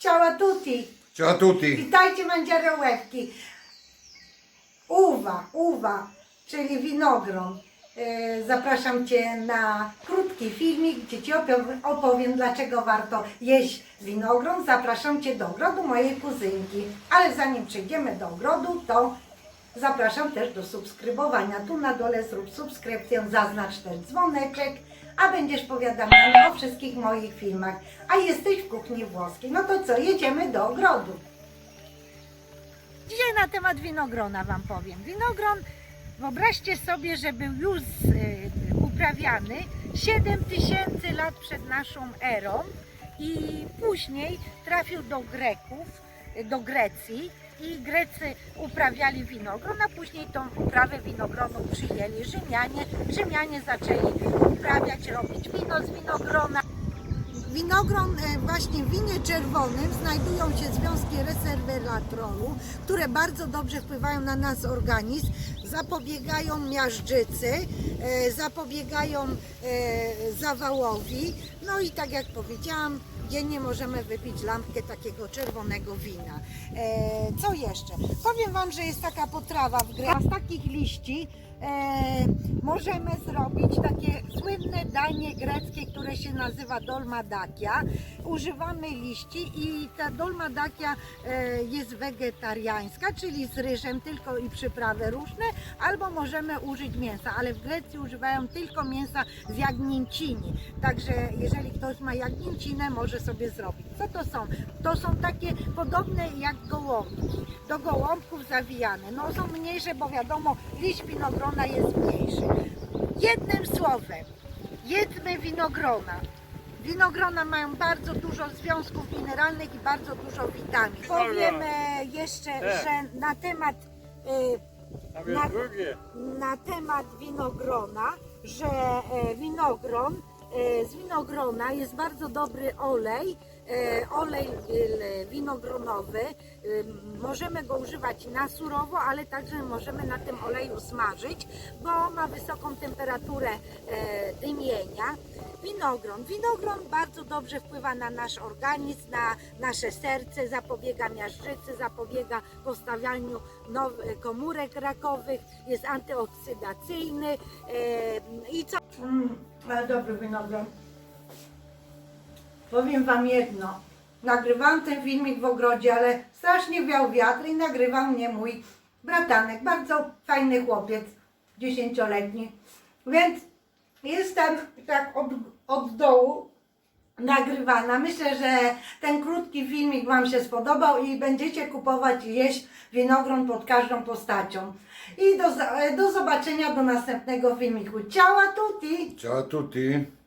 Ciao a tutti! Ciao a tutti. Witajcie mandziarołewki. Uwa, uwa, czyli winogron. E, Zapraszam Cię na krótki filmik, gdzie Ci opowiem, opowiem, dlaczego warto jeść winogron. Zapraszam Cię do ogrodu mojej kuzynki. Ale zanim przejdziemy do ogrodu, to zapraszam też do subskrybowania. Tu na dole zrób subskrypcję, zaznacz ten dzwoneczek, a będziesz powiadamiany o wszystkich moich filmach. A jesteś w kuchni włoskiej. No to co, jedziemy do ogrodu. Dzisiaj na temat winogrona Wam powiem. Winogron, wyobraźcie sobie, że był już y, uprawiany 7 tysięcy lat przed naszą erą i później trafił do Greków, do Grecji i Grecy uprawiali winogron, a później tą uprawę winogronu przyjęli Rzymianie. Rzymianie zaczęli uprawiać, robić wino z winogrona. Winogron e, właśnie w winie czerwonym znajdują się związki resveratrolu, które bardzo dobrze wpływają na nasz organizm, zapobiegają miażdżycy, e, zapobiegają e, zawałowi. No i tak jak powiedziałam, dziennie możemy wypić lampkę takiego czerwonego wina. Co jeszcze? Powiem Wam, że jest taka potrawa w grę. Z takich liści możemy zrobić takie słynne danie greckie, które się nazywa dolmadakia. Używamy liści i ta dolmadakia e, jest wegetariańska, czyli z ryżem tylko i przyprawy różne, albo możemy użyć mięsa, ale w Grecji używają tylko mięsa z jagnięcini. Także jeżeli ktoś ma jagnięcinę, może sobie zrobić. Co to są? To są takie podobne jak gołąbki. Do gołąbków zawijane. No są mniejsze, bo wiadomo, liść winogrona jest mniejszy. Jednym słowem, jedzmy winogrona. Winogrona mają bardzo dużo związków mineralnych i bardzo dużo witamin. Powiem jeszcze, że na temat A Na- na temat winogrona, że e, winogron, e, z winogrona jest bardzo dobry olej, olej e, winogronowy. E, Możemy go używać na surowo, ale także możemy na tym oleju smażyć, bo ma wysoką temperaturę e, dymienia. Winogron. Winogron bardzo dobrze wpływa na nasz organizm, na nasze serce, zapobiega miażdżycy, zapobiega powstawianiu nowych komórek rakowych, jest antyoksydacyjny e, i co? Mm, dobry winogron. Powiem Wam jedno. Nagrywałam ten filmik w ogrodzie, ale strasznie wiał wiatr i nagrywał mnie mój bratanek. Bardzo fajny chłopiec, dziesięcioletni. Więc jestem tak od, od dołu nagrywana. Myślę, że ten krótki filmik Wam się spodobał i będziecie kupować i jeść winogron pod każdą postacią. I do, do zobaczenia do następnego filmiku. Ciao a tutti! Ciao a tutti.